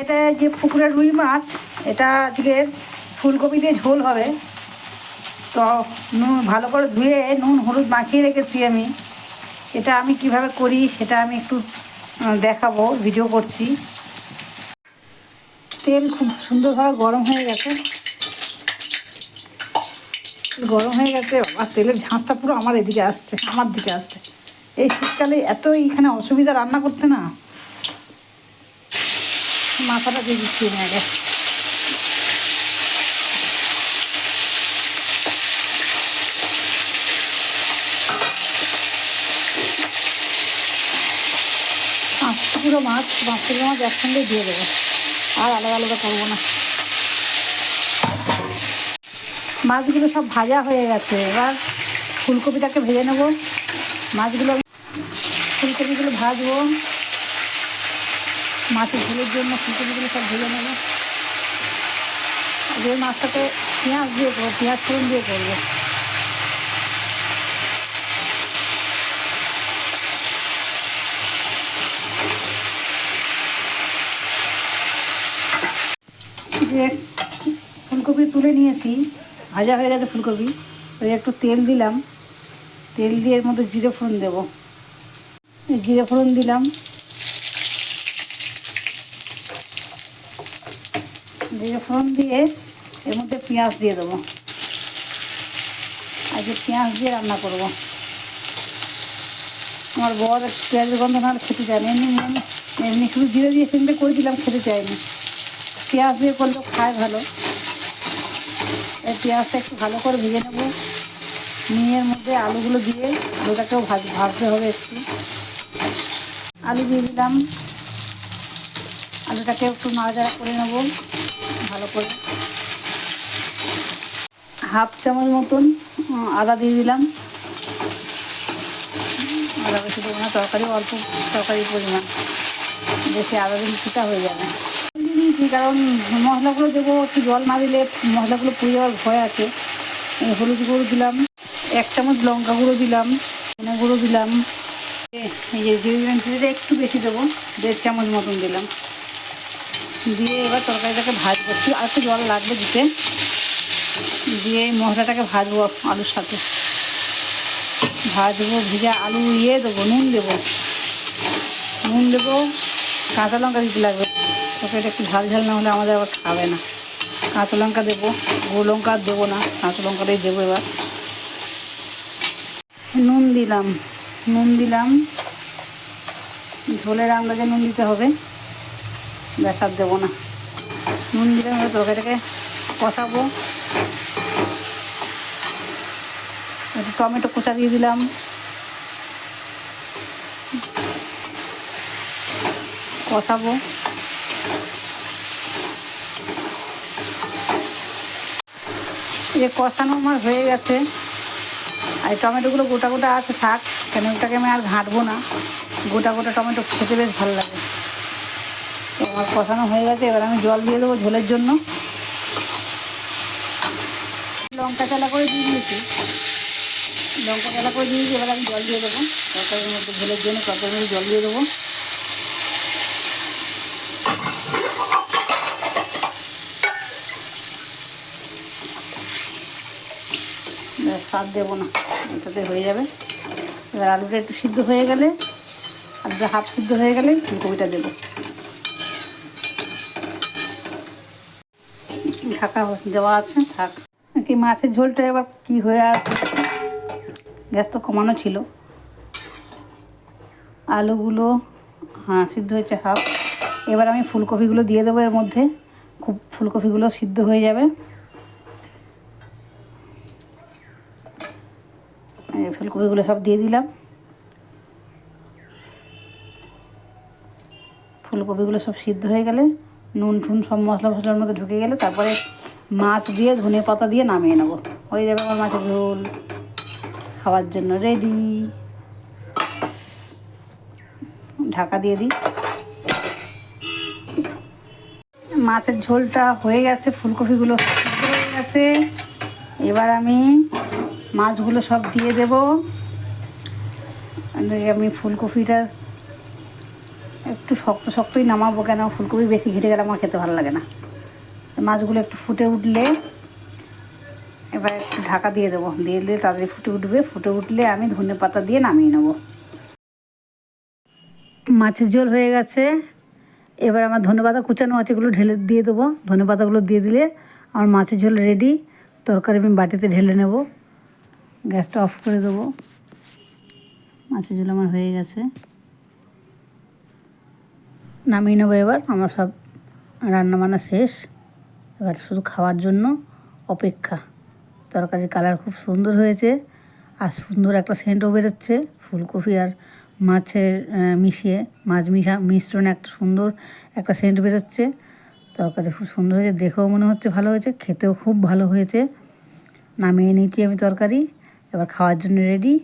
এটা যে পুকুরের রুই মাছ, এটা আজকে ফুলকপি দিয়ে ঝোল হবে। তো নুন ভালো করে ধুয়ে নুন, হলুদ মাখিয়ে রেখেছি আমি। এটা আমি কীভাবে করি সেটা আমি একটু দেখাবো ভিডিও করছি। তেল খুব সুন্দরভাবে গরম হয়ে গেছে। গরম হয়ে গেছে আর তেলের ঝাঁসটা পুরো আমার এদিকে আসছে, আমার দিকে আসছে। এই শীতকালে এত এখানে অসুবিধা রান্না করতে না। মাথাটা দিয়ে দিচ্ছি আগে। কিলো মাছ কিলো মাছ একসঙ্গে দিয়ে দেবো। আর আলাদা আলাদা করব না। মাছগুলো সব ভাজা হয়ে গেছে। এবার ফুলকপিটাকে ভেজে নেব। মাছগুলো ফুলকপিগুলো ভাজবো। মাছের ঝোলের জন্য ফুলকপিগুলো সব ভেজে নেব। যে মাছটাকে পেঁয়াজ দিয়ে করব, পেঁয়াজ ফোড়ন দিয়ে করব। যে ফুলকপি তুলে নিয়েছি, ভাজা হয়ে গেছে ফুলকপি, ওই একটু তেল দিলাম। তেল দিয়ে এর মধ্যে জিরে ফোড়ন দেবো। জিরে ফোড়ন দিলাম। জিরে ফোড়ন দিয়ে এর মধ্যে পেঁয়াজ দিয়ে দেবো। আজকে পেঁয়াজ দিয়ে রান্না করব। আমার বর পেঁয়াজের গন্ধ না খেতে চায়নি এমনি এমনি শুধু জিরে দিয়ে সেদিনটা করে দিলাম, খেতে চায়নি। পেঁয়াজ দিয়ে করলেও খায় ভালো। এই পেঁয়াজটা একটু ভালো করে ভেজে নেব। নিয়ে এর মধ্যে আলুগুলো দিয়ে আলুটাকেও ভাজ ভাজতে হবে একটু। আলু দিয়ে দিলাম। আলুটাকে একটু নাড়াচাড়া করে নেব, ভালো করে। হাফ চামচ মতন আদা দিয়ে দিলাম। আদা বেশি দেবো না, তরকারি অল্প তরকারির পরিমাণ। বেশি আদা দিলে ফিটা হয়ে যাবে। দিয়ে দিয়েছি, কারণ মশলাগুলো দেবো, একটু জল না দিলে মশলাগুলো পুড়ে যাওয়ার ভয় আছে। হলুদ গুঁড়ো দিলাম, এক চামচ লঙ্কা গুঁড়ো দিলাম, ধনে গুঁড়ো দিলাম। এই যে একটু বেশি দেবো, দেড় চামচ মতন দিলাম। দিয়ে এবার তরকারিটাকে ভাজবো। একটু আর একটু জল লাগবে দিতে। দিয়ে মশলাটাকে ভাজবো আলুর সাথে। ভাজবো, ভিজা আলু ইয়ে দেবো, নুন দেবো। নুন দেবো, কাঁচা লঙ্কা দিতে লাগবে। তরকারিটা একটু ঝাল ঝাল না হলে আমাদের আবার খাবে না। কাঁচা লঙ্কা দেবো, গুঁড়ো লঙ্কা দেবো না। কাঁচা লঙ্কাটাই দেবো এবার। নুন দিলাম। নুন দিলাম। ঝোলের আন্দাজে নুন দিতে হবে। বেসার দেবো না। নুন দিলাম এবার তরকারিটাকে কষাবো। একটু টমেটো কোচা দিয়ে দিলাম। কষাবো। যে কষানো আমার হয়ে গেছে। আর টমেটোগুলো গোটা গোটা আছে থাক, কেন ওটাকে আমি আর ঘাঁটবো না। গোটা গোটা টমেটো খেতে বেশ ভালো লাগে। তো আমার কষানো হয়ে গেছে, এবার আমি জল দিয়ে দেবো ঝোলের জন্য। লঙ্কা চালা করে দিয়ে দিয়েছি। লঙ্কা চালা করে দিয়েছি, এবার আমি জল দিয়ে দেবো। তরকারির মধ্যে ঝোলের জন্য তরকারির মধ্যে জল দিয়ে দেবো। স্বাদ দেবো না, এটাতে হয়ে যাবে। এবার আলুটা একটু সিদ্ধ হয়ে গেলে, আলুটা হাফ সিদ্ধ হয়ে গেলে ফুলকপিটা দেবো। ঢাকা দেওয়া আছে, থাক। কি মাছের ঝোলটা এবার কি হয়ে আছে গ্যাস তো কমানো ছিল। আলুগুলো হ্যাঁ সিদ্ধ হয়েছে, হাফ। এবার আমি ফুলকপিগুলো দিয়ে দেবো এর মধ্যে। খুব ফুলকপিগুলো সিদ্ধ হয়ে যাবে। ফুলকপিগুলো সব দিয়ে দিলাম। ফুলকপিগুলো সব সিদ্ধ হয়ে গেলে নুন টুন সব মশলা ফসলার মধ্যে ঢুকে গেলে তারপরে মাছ দিয়ে ধনে পাতা দিয়ে নামিয়ে নেব। হয়ে যাবে আমার মাছের ঝোল। খাওয়ার জন্য রেডি ঢাকা দিয়ে দিই। মাছের ঝোলটা হয়ে গেছে, ফুলকপিগুলো হয়ে গেছে। এবার আমি মাছগুলো সব দিয়ে দেব। আমি ফুলকপিটা একটু শক্ত শক্তই নামাবো কেন? ফুলকপি বেশি ঘিরে গেলে আমার খেতে ভালো লাগে না। মাছগুলো একটু ফুটে উঠলে এবার একটু ঢাকা দিয়ে দেবো। দিয়ে দিলে তাড়াতাড়ি ফুটে উঠবে। ফুটে উঠলে আমি ধনে পাতা দিয়ে নামিয়ে নেব। মাছের ঝোল হয়ে গেছে। এবার আমার ধনে পাতা কুচানো আছে, এগুলো ঢেলে দিয়ে দেবো। ধনে পাতাগুলো দিয়ে দিলে আমার মাছের ঝোল রেডি তরকারি আমি বাটিতে ঢেলে নেব। গ্যাসটা অফ করে দেবো। মাছের ঝোল আমার হয়ে গেছে। নামিয়ে নেব এবার, আমার সব রান্নাবান্না শেষ। এবার শুধু খাওয়ার জন্য অপেক্ষা। তরকারির কালার খুব সুন্দর হয়েছে। আর সুন্দর একটা সেন্টও বেরোচ্ছে। ফুলকপি আর মাছের মিশিয়ে, মাছ মিশা, মিশ্রণে একটা সুন্দর একটা সেন্ট বেরোচ্ছে। তরকারি খুব সুন্দর হয়েছে। দেখেও মনে হচ্ছে ভালো হয়েছে। খেতেও খুব ভালো হয়েছে। নামিয়ে নিয়েছি আমি তরকারি। এবার খাওয়ার জন্য রেডি